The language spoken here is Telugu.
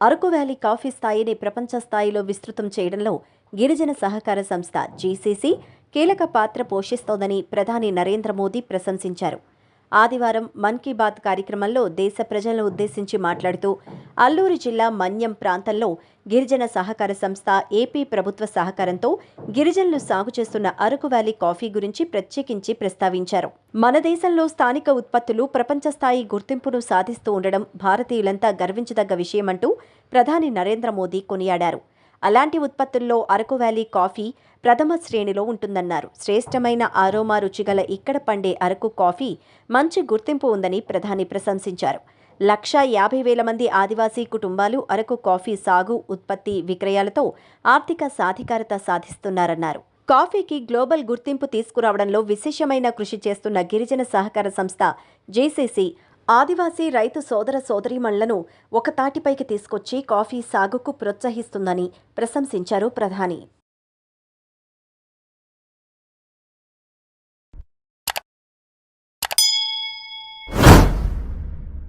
అరకు వ్యాలీ కాఫీ స్థాయిని ప్రపంచ స్థాయిలో విస్తృతం చేయడంలో గిరిజన సహకార సంస్థ జీసీసీ కీలక పాత్ర పోషిస్తోందని ప్రధాని నరేంద్ర మోదీ ప్రశంసించారు. ఆదివారం మన్ కీ బాత్ కార్యక్రమంలో దేశ ప్రజలను ఉద్దేశించి మాట్లాడుతూ అల్లూరు జిల్లా మన్యం ప్రాంతంలో గిరిజన సహకార సంస్థ ఏపీ ప్రభుత్వ సహకారంతో గిరిజనులు సాగు చేస్తున్న అరకు వ్యాలీ కాఫీ గురించి ప్రత్యేకించి ప్రస్తావించారు. మన దేశంలో స్థానిక ఉత్పత్తులు ప్రపంచ స్థాయి గుర్తింపును సాధిస్తూ ఉండడం భారతీయులంతా గర్వించదగ్గ విషయమంటూ ప్రధాని నరేంద్ర మోదీ కొనియాడారు. అలాంటి ఉత్పత్తుల్లో అరకు వ్యాలీ కాఫీ ప్రథమ శ్రేణిలో ఉంటుందన్నారు. శ్రేష్టమైన ఆరోమా రుచిగల ఇక్కడ పండే అరకు కాఫీ మంచి గుర్తింపు ఉందని ప్రధాని ప్రశంసించారు. లక్షా యాభై వేల మంది ఆదివాసీ కుటుంబాలు అరకు కాఫీ సాగు ఉత్పత్తి విక్రయాలతో ఆర్థిక సాధికారత సాధిస్తున్నారన్నారు. కాఫీకి గ్లోబల్ గుర్తింపు తీసుకురావడంలో విశేషమైన కృషి చేస్తున్న గిరిజన సహకార సంస్థ జేసీసీ ఆదివాసీ రైతు సోదర సోదరీమణులను ఒక తాటిపైకి తీసుకొచ్చి కాఫీ సాగుకు ప్రోత్సహిస్తుందని ప్రశంసించారు ప్రధాని.